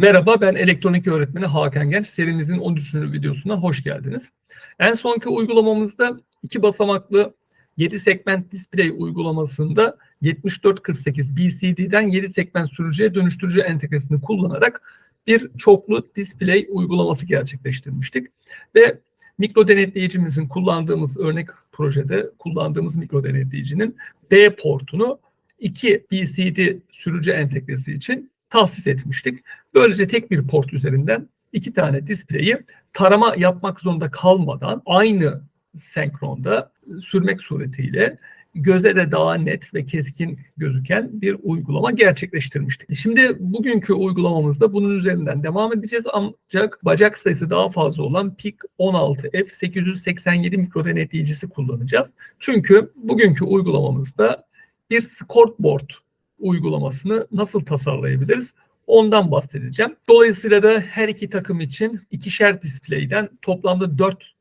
Merhaba ben elektronik öğretmeni Hakan Genç. Serimizin 13. videosuna hoş geldiniz. En sonki uygulamamızda iki basamaklı 7 segment display uygulamasında 7448 BCD'den 7 segment sürücüye dönüştürücü entegresini kullanarak bir çoklu display uygulaması gerçekleştirmiştik. Ve mikro denetleyicimizin kullandığımız örnek projede kullandığımız mikro denetleyicinin B portunu iki BCD sürücü entegresi için tahsis etmiştik. Böylece tek bir port üzerinden iki tane display'i tarama yapmak zorunda kalmadan aynı senkronda sürmek suretiyle göze de daha net ve keskin gözüken bir uygulama gerçekleştirmiştik. Şimdi bugünkü uygulamamızda bunun üzerinden devam edeceğiz ancak bacak sayısı daha fazla olan PIC 16F 887 mikro denetleyicisi kullanacağız. Çünkü bugünkü uygulamamızda bir scoreboard uygulamasını nasıl tasarlayabiliriz? Ondan bahsedeceğim. Dolayısıyla da her iki takım için ikişer display'den toplamda dört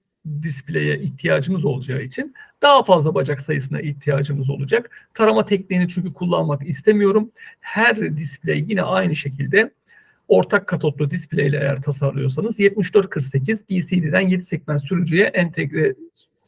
display'e ihtiyacımız olacağı için daha fazla bacak sayısına ihtiyacımız olacak. Tarama tekniğini çünkü kullanmak istemiyorum. Her display yine aynı şekilde ortak katotlu display ile eğer tasarlıyorsanız 7448 BCD'den 7 segment sürücüye entegre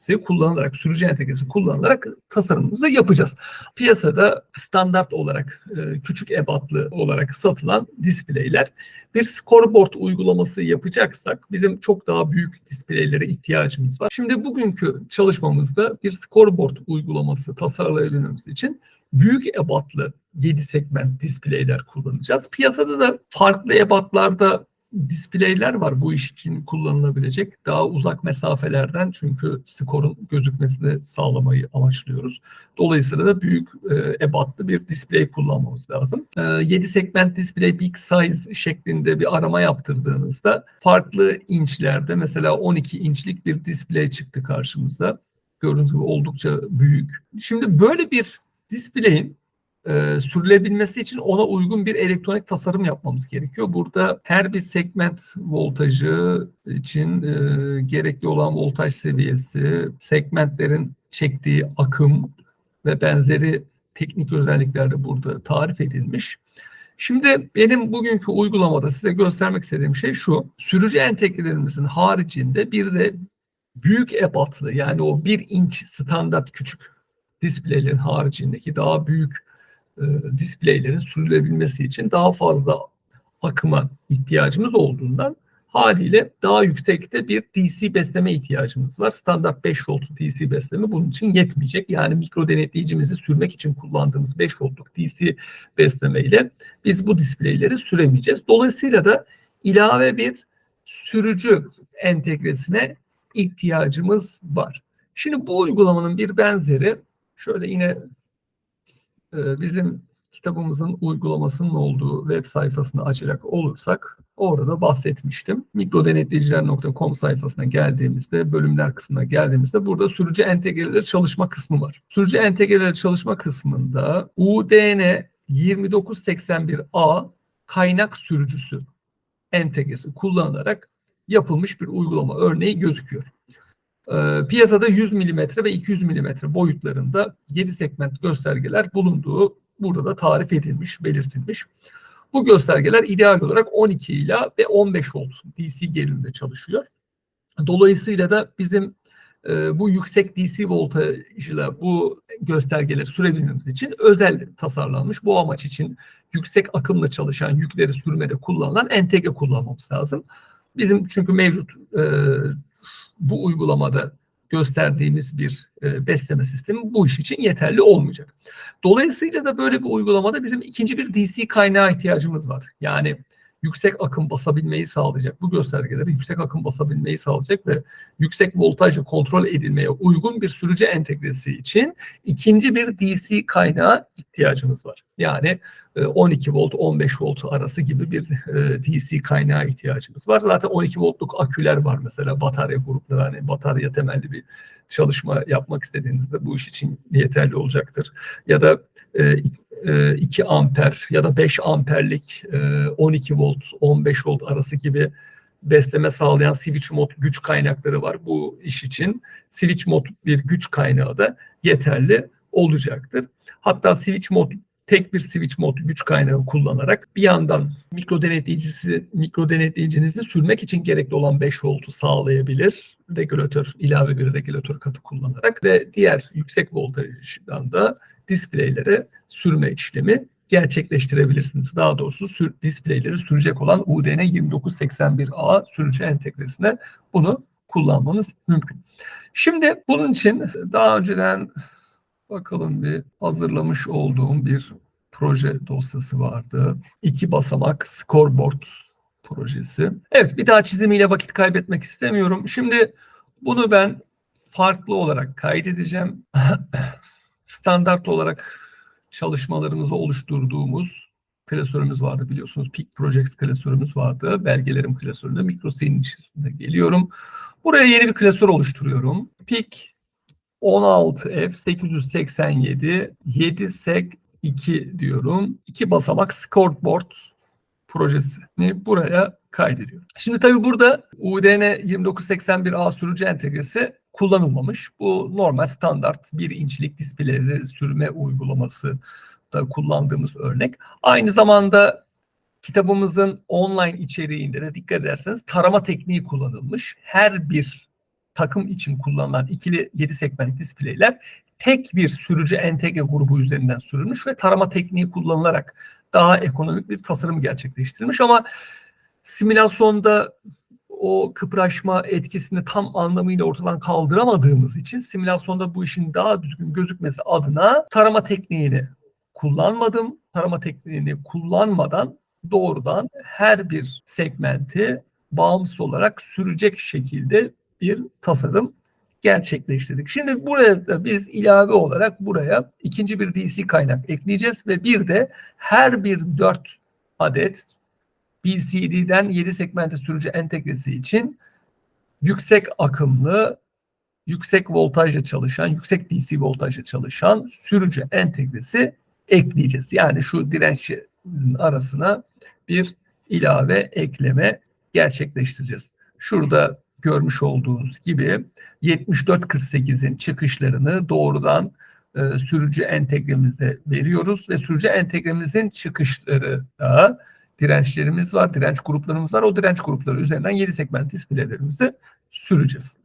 kullanılarak, sürücü entegresi kullanılarak tasarımımızı yapacağız. Piyasada standart olarak e, küçük ebatlı olarak satılan displayler bir scoreboard uygulaması yapacaksak bizim çok daha büyük displaylere ihtiyacımız var. Şimdi bugünkü çalışmamızda bir scoreboard uygulaması tasarlayabilmemiz için büyük ebatlı 7 segment displayler kullanacağız. Piyasada da farklı ebatlarda displayler var bu iş için kullanılabilecek. Daha uzak mesafelerden çünkü skorun gözükmesini sağlamayı amaçlıyoruz. Dolayısıyla da büyük e, ebatlı bir display kullanmamız lazım. E, 7 segment display big size şeklinde bir arama yaptırdığınızda farklı inçlerde mesela 12 inçlik bir display çıktı karşımıza. Gibi oldukça büyük. Şimdi böyle bir display'in e, sürülebilmesi için ona uygun bir elektronik tasarım yapmamız gerekiyor. Burada her bir segment voltajı için e, gerekli olan voltaj seviyesi, segmentlerin çektiği akım ve benzeri teknik özellikler de burada tarif edilmiş. Şimdi benim bugünkü uygulamada size göstermek istediğim şey şu. Sürücü entegrelerimizin haricinde bir de büyük ebatlı yani o bir inç standart küçük displaylerin haricindeki daha büyük e, displaylerin sürülebilmesi için daha fazla akıma ihtiyacımız olduğundan haliyle daha yüksekte bir DC besleme ihtiyacımız var. Standart 5 volt DC besleme bunun için yetmeyecek. Yani mikro denetleyicimizi sürmek için kullandığımız 5 voltluk DC besleme ile biz bu displayleri süremeyeceğiz. Dolayısıyla da ilave bir sürücü entegresine ihtiyacımız var. Şimdi bu uygulamanın bir benzeri şöyle yine bizim kitabımızın uygulamasının olduğu web sayfasını açacak olursak orada bahsetmiştim. Mikrodenetleyiciler.com sayfasına geldiğimizde, bölümler kısmına geldiğimizde burada sürücü entegreleri çalışma kısmı var. Sürücü entegreleri çalışma kısmında UDN 2981A kaynak sürücüsü entegresi kullanılarak yapılmış bir uygulama örneği gözüküyor. Ee, piyasada 100 mm ve 200 mm boyutlarında 7 segment göstergeler bulunduğu burada da tarif edilmiş, belirtilmiş. Bu göstergeler ideal olarak 12 ile ve 15 volt DC gerilimde çalışıyor. Dolayısıyla da bizim e, bu yüksek DC voltajla bu göstergeleri sürebilmemiz için özel tasarlanmış. Bu amaç için yüksek akımla çalışan yükleri sürmede kullanılan entegre kullanmamız lazım. Bizim çünkü mevcut e, bu uygulamada gösterdiğimiz bir e, besleme sistemi bu iş için yeterli olmayacak. Dolayısıyla da böyle bir uygulamada bizim ikinci bir DC kaynağı ihtiyacımız var. Yani yüksek akım basabilmeyi sağlayacak. Bu göstergeleri yüksek akım basabilmeyi sağlayacak ve yüksek voltajla kontrol edilmeye uygun bir sürücü entegresi için ikinci bir DC kaynağı ihtiyacımız var. Yani 12 e, volt 15 volt arası gibi bir e, DC kaynağı ihtiyacımız var. Zaten 12 voltluk aküler var mesela batarya grupları hani batarya temelli bir çalışma yapmak istediğinizde bu iş için yeterli olacaktır. Ya da 2 e, amper ya da 5 amperlik 12 volt 15 volt arası gibi besleme sağlayan switch mod güç kaynakları var bu iş için. Switch mod bir güç kaynağı da yeterli olacaktır. Hatta switch mod tek bir switch mod güç kaynağı kullanarak bir yandan mikro denetleyicisi mikro denetleyicinizi sürmek için gerekli olan 5 voltu sağlayabilir. Regülatör ilave bir regülatör katı kullanarak ve diğer yüksek voltajdan da displaylere sürme işlemi gerçekleştirebilirsiniz. Daha doğrusu sür, displayleri sürecek olan UDN 2981A sürücü entegresine bunu kullanmanız mümkün. Şimdi bunun için daha önceden bakalım bir hazırlamış olduğum bir proje dosyası vardı. İki basamak scoreboard projesi. Evet bir daha çizimiyle vakit kaybetmek istemiyorum. Şimdi bunu ben farklı olarak kaydedeceğim. Standart olarak çalışmalarımızı oluşturduğumuz klasörümüz vardı biliyorsunuz. Peak Projects klasörümüz vardı. Belgelerim klasöründe mikrosinin içerisinde geliyorum. Buraya yeni bir klasör oluşturuyorum. Peak 16F 887 7 sec 2 diyorum. İki basamak scoreboard projesini buraya kaydediyorum. Şimdi tabii burada UDN 2981A sürücü entegresi kullanılmamış. Bu normal standart bir inçlik displayleri sürme uygulaması da kullandığımız örnek. Aynı zamanda kitabımızın online içeriğinde de dikkat ederseniz tarama tekniği kullanılmış. Her bir takım için kullanılan ikili 7 segment displayler tek bir sürücü entegre grubu üzerinden sürülmüş ve tarama tekniği kullanılarak daha ekonomik bir tasarım gerçekleştirilmiş ama simülasyonda o kıpraşma etkisini tam anlamıyla ortadan kaldıramadığımız için simülasyonda bu işin daha düzgün gözükmesi adına tarama tekniğini kullanmadım. Tarama tekniğini kullanmadan doğrudan her bir segmenti bağımsız olarak sürecek şekilde bir tasarım gerçekleştirdik. Şimdi burada biz ilave olarak buraya ikinci bir DC kaynak ekleyeceğiz ve bir de her bir 4 adet BCD'den 7 segmente sürücü entegresi için yüksek akımlı, yüksek voltajla çalışan, yüksek DC voltajla çalışan sürücü entegresi ekleyeceğiz. Yani şu dirençlerin arasına bir ilave ekleme gerçekleştireceğiz. Şurada görmüş olduğunuz gibi 7448'in çıkışlarını doğrudan e, sürücü entegremize veriyoruz ve sürücü entegremizin çıkışları da dirençlerimiz var, direnç gruplarımız var. O direnç grupları üzerinden 7 segment displaylerimizi süreceğiz.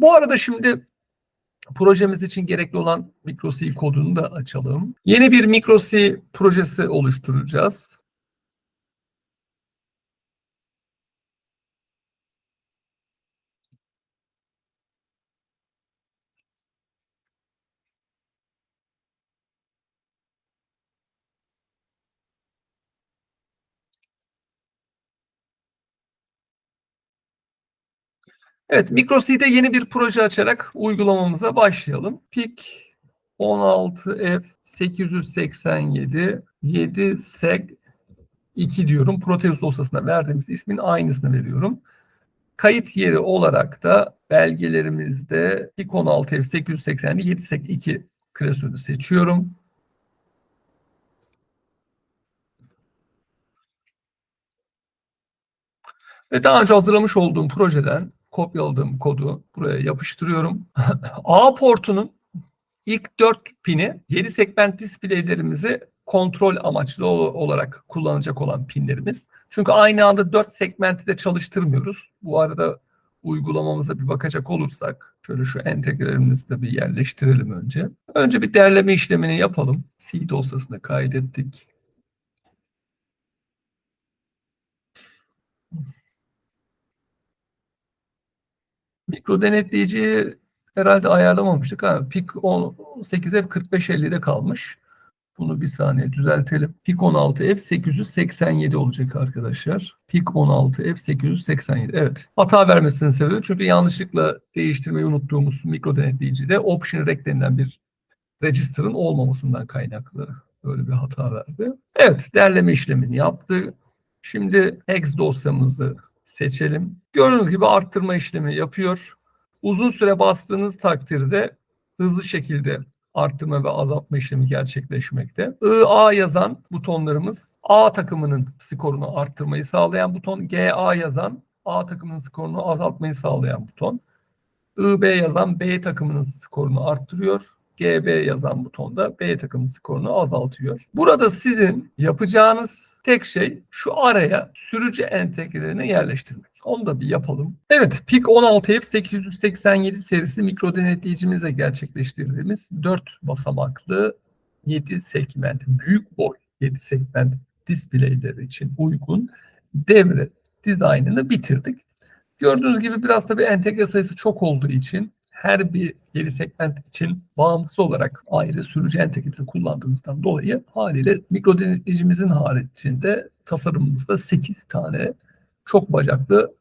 Bu arada şimdi projemiz için gerekli olan MicroC kodunu da açalım. Yeni bir MicroC projesi oluşturacağız. Evet, MicroC'de yeni bir proje açarak uygulamamıza başlayalım. PIK 16F 887 7 seg 2 diyorum. Proteus dosyasına verdiğimiz ismin aynısını veriyorum. Kayıt yeri olarak da belgelerimizde PIK 16F 887 7 seg 2 klasörünü seçiyorum. Ve daha önce hazırlamış olduğum projeden kopyaladığım kodu buraya yapıştırıyorum. A portunun ilk 4 pini 7 segment displaylerimizi kontrol amaçlı olarak kullanacak olan pinlerimiz. Çünkü aynı anda 4 segmenti de çalıştırmıyoruz. Bu arada uygulamamıza bir bakacak olursak şöyle şu entegrelerimizi de bir yerleştirelim önce. Önce bir derleme işlemini yapalım. C dosyasına kaydettik. Mikro denetleyici herhalde ayarlamamıştık. Ha, pik 18F 4550'de kalmış. Bunu bir saniye düzeltelim. Pik 16F 887 olacak arkadaşlar. Pik 16F 887. Evet. Hata vermesinin sebebi çünkü yanlışlıkla değiştirmeyi unuttuğumuz mikro denetleyicide option rec denilen bir register'ın olmamasından kaynaklı böyle bir hata verdi. Evet, derleme işlemini yaptı. Şimdi hex dosyamızı seçelim. Gördüğünüz gibi arttırma işlemi yapıyor. Uzun süre bastığınız takdirde hızlı şekilde arttırma ve azaltma işlemi gerçekleşmekte. IA yazan butonlarımız A takımının skorunu arttırmayı sağlayan buton. GA yazan A takımının skorunu azaltmayı sağlayan buton. IB yazan B takımının skorunu arttırıyor. GB yazan butonda B takımı skorunu azaltıyor. Burada sizin yapacağınız tek şey şu araya sürücü entegrelerini yerleştirmek. Onu da bir yapalım. Evet, PIC 16F887 serisi mikro denetleyicimizle gerçekleştirdiğimiz 4 basamaklı 7 segment, büyük boy 7 segment displayleri için uygun devre dizaynını bitirdik. Gördüğünüz gibi biraz da bir entegre sayısı çok olduğu için her bir 7 segment için bağımsız olarak ayrı sürücü entegreleri kullandığımızdan dolayı haliyle mikro denetleyicimizin haricinde tasarımımızda 8 tane çok bacaklı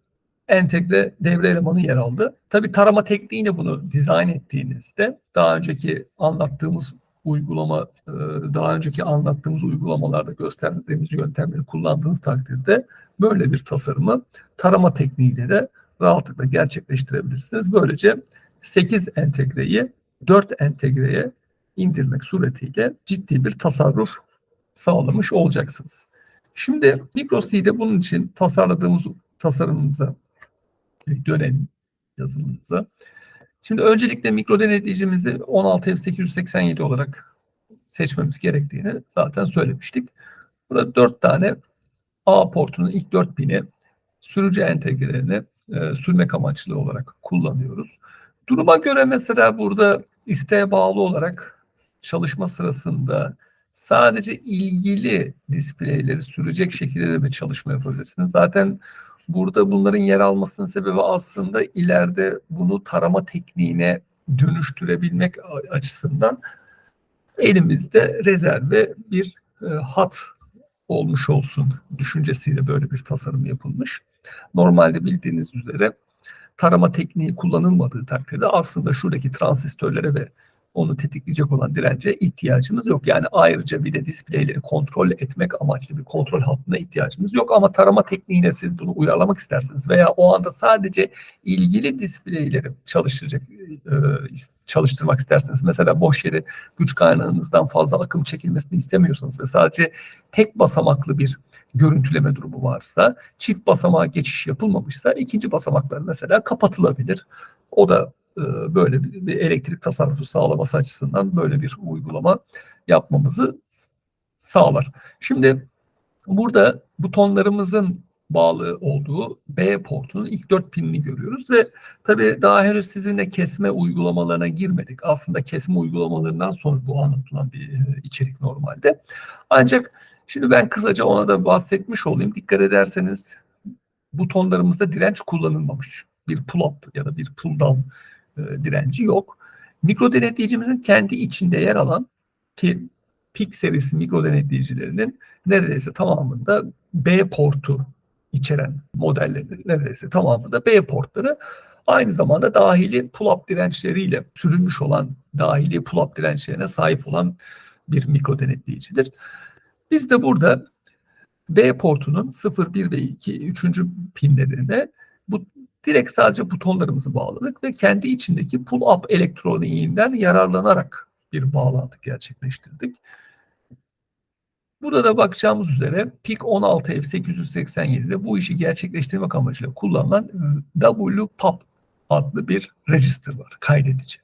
entegre devre elemanı yer aldı. Tabi tarama tekniğiyle bunu dizayn ettiğinizde daha önceki anlattığımız uygulama e, daha önceki anlattığımız uygulamalarda gösterdiğimiz yöntemleri kullandığınız takdirde böyle bir tasarımı tarama tekniğiyle de rahatlıkla gerçekleştirebilirsiniz. Böylece 8 entegreyi 4 entegreye indirmek suretiyle ciddi bir tasarruf sağlamış olacaksınız. Şimdi MicroC'de bunun için tasarladığımız tasarımımıza dönelim yazılımımıza. Şimdi öncelikle mikro denetleyicimizi 16F887 olarak seçmemiz gerektiğini zaten söylemiştik. Burada 4 tane A portunun ilk 4 pini sürücü entegrelerini e, sürmek amaçlı olarak kullanıyoruz. Duruma göre mesela burada isteğe bağlı olarak çalışma sırasında sadece ilgili displeyleri sürecek şekilde de bir çalışma yapabilirsiniz. Zaten burada bunların yer almasının sebebi aslında ileride bunu tarama tekniğine dönüştürebilmek açısından elimizde rezerve bir e, hat olmuş olsun düşüncesiyle böyle bir tasarım yapılmış. Normalde bildiğiniz üzere tarama tekniği kullanılmadığı takdirde aslında şuradaki transistörlere ve onu tetikleyecek olan dirence ihtiyacımız yok. Yani ayrıca bir de displayleri kontrol etmek amaçlı bir kontrol hattına ihtiyacımız yok. Ama tarama tekniğine siz bunu uyarlamak isterseniz veya o anda sadece ilgili displayleri çalıştıracak e, çalıştırmak isterseniz mesela boş yere güç kaynağınızdan fazla akım çekilmesini istemiyorsanız ve sadece tek basamaklı bir görüntüleme durumu varsa çift basamağa geçiş yapılmamışsa ikinci basamaklar mesela kapatılabilir. O da böyle bir elektrik tasarrufu sağlaması açısından böyle bir uygulama yapmamızı sağlar. Şimdi burada butonlarımızın bağlı olduğu B portunun ilk dört pinini görüyoruz ve tabii daha henüz sizinle kesme uygulamalarına girmedik. Aslında kesme uygulamalarından sonra bu anlatılan bir e, içerik normalde. Ancak şimdi ben kısaca ona da bahsetmiş olayım. Dikkat ederseniz butonlarımızda direnç kullanılmamış. Bir pull-up ya da bir pull-down e, direnci yok. Mikro denetleyicimizin kendi içinde yer alan ki PIC serisi mikro denetleyicilerinin neredeyse tamamında B portu içeren modellerin neredeyse tamamında B portları aynı zamanda dahili pull-up dirençleriyle sürülmüş olan dahili pull-up dirençlerine sahip olan bir mikro denetleyicidir. Biz de burada B portunun 0, 1 ve 2, 3. pinlerine direkt sadece butonlarımızı bağladık ve kendi içindeki pull-up elektroniğinden yararlanarak bir bağlantı gerçekleştirdik. Burada da bakacağımız üzere PIC 16F887'de bu işi gerçekleştirmek amacıyla kullanılan WPAP adlı bir register var, kaydedici.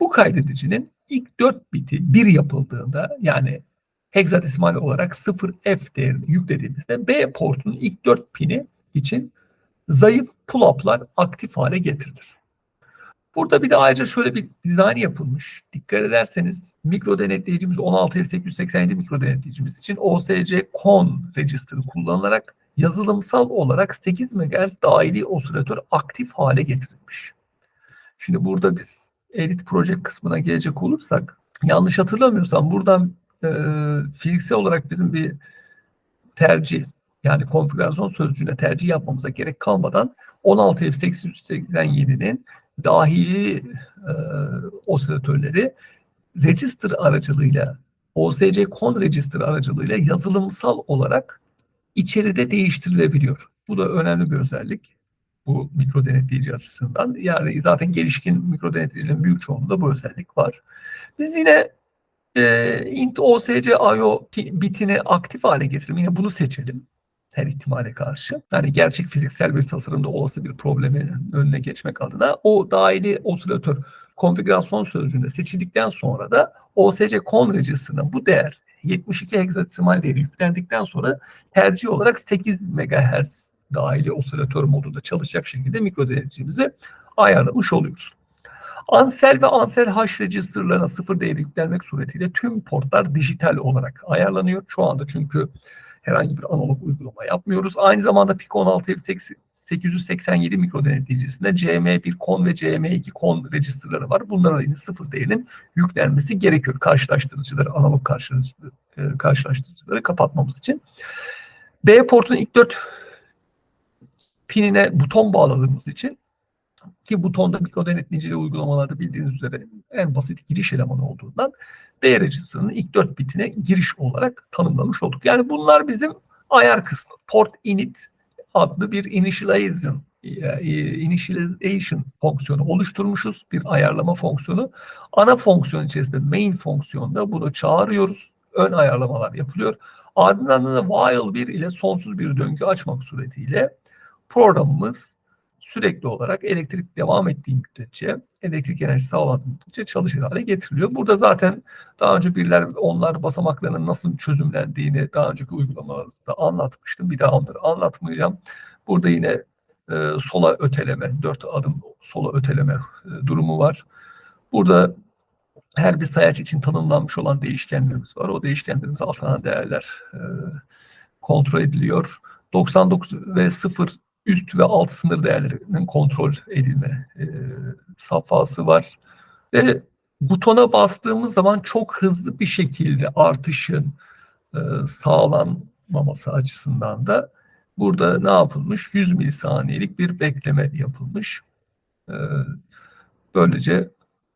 Bu kaydedicinin ilk 4 biti 1 yapıldığında yani hexadesimal olarak 0F değerini yüklediğimizde B portunun ilk 4 pini için zayıf pull-up'lar aktif hale getirilir. Burada bir de ayrıca şöyle bir dizayn yapılmış. Dikkat ederseniz mikro denetleyicimiz 16887 mikro denetleyicimiz için OSC con register kullanılarak yazılımsal olarak 8 MHz dahili osilatör aktif hale getirilmiş. Şimdi burada biz edit project kısmına gelecek olursak yanlış hatırlamıyorsam buradan e, fiziksel olarak bizim bir tercih yani konfigürasyon sözcüğüne tercih yapmamıza gerek kalmadan 16F887'nin dahili e, osilatörleri register aracılığıyla OSC con register aracılığıyla yazılımsal olarak içeride değiştirilebiliyor. Bu da önemli bir özellik. Bu mikro denetleyici açısından. Yani zaten gelişkin mikro denetleyicilerin büyük çoğunluğunda bu özellik var. Biz yine e, int OSC IO bitini aktif hale getirelim. Yine bunu seçelim her ihtimale karşı. Yani gerçek fiziksel bir tasarımda olası bir problemi önüne geçmek adına o dahili osilatör konfigürasyon sözcüğünde seçildikten sonra da OSC con register'ına bu değer 72 hexadesimal değeri yüklendikten sonra tercih olarak 8 MHz dahili osilatör modunda çalışacak şekilde mikro denetçimizi ayarlamış oluyoruz. Ansel ve Ansel H register'larına sıfır değeri yüklenmek suretiyle tüm portlar dijital olarak ayarlanıyor. Şu anda çünkü herhangi bir analog uygulama yapmıyoruz. Aynı zamanda PIC 16 887 mikro denetleyicisinde CM1 kon ve CM2 kon register'ları var. Bunlara yine sıfır değerinin yüklenmesi gerekiyor. Karşılaştırıcıları, analog karşılaştırıcıları, e, karşılaştırıcıları kapatmamız için. B portun ilk dört pinine buton bağladığımız için ki butonda mikro denetleyicili uygulamalarda bildiğiniz üzere en basit giriş elemanı olduğundan B register'ının ilk dört bitine giriş olarak tanımlamış olduk. Yani bunlar bizim ayar kısmı. Port init adlı bir initialization, initialization fonksiyonu oluşturmuşuz. Bir ayarlama fonksiyonu. Ana fonksiyon içerisinde main fonksiyonda bunu çağırıyoruz. Ön ayarlamalar yapılıyor. Ardından da while 1 ile sonsuz bir döngü açmak suretiyle programımız sürekli olarak elektrik devam ettiği müddetçe, elektrik enerjisi sağlandığı müddetçe çalışır hale getiriliyor. Burada zaten daha önce birler onlar basamaklarının nasıl çözümlendiğini daha önceki uygulamalarda anlatmıştım. Bir daha onları anlatmayacağım. Burada yine e, sola öteleme, dört adım sola öteleme e, durumu var. Burada her bir sayaç için tanımlanmış olan değişkenlerimiz var. O değişkenlerimiz atanan değerler e, kontrol ediliyor. 99 ve 0 üst ve alt sınır değerlerinin kontrol edilme e, safhası var. Ve butona bastığımız zaman çok hızlı bir şekilde artışın e, sağlanmaması açısından da burada ne yapılmış? 100 milisaniyelik bir bekleme yapılmış. E, böylece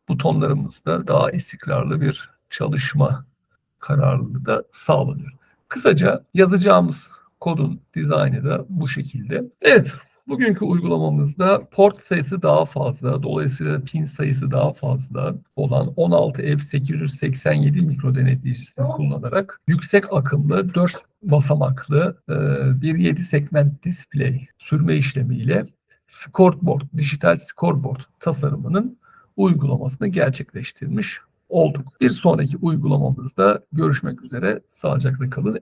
butonlarımızda daha istikrarlı bir çalışma kararlılığı da sağlanıyor. Kısaca yazacağımız kodun dizaynı da bu şekilde. Evet, bugünkü uygulamamızda port sayısı daha fazla, dolayısıyla pin sayısı daha fazla olan 16F887 mikro denetleyicisini kullanarak yüksek akımlı 4 basamaklı e, bir 7 segment display sürme işlemiyle scoreboard, dijital scoreboard tasarımının uygulamasını gerçekleştirmiş olduk. Bir sonraki uygulamamızda görüşmek üzere. Sağlıcakla kalın.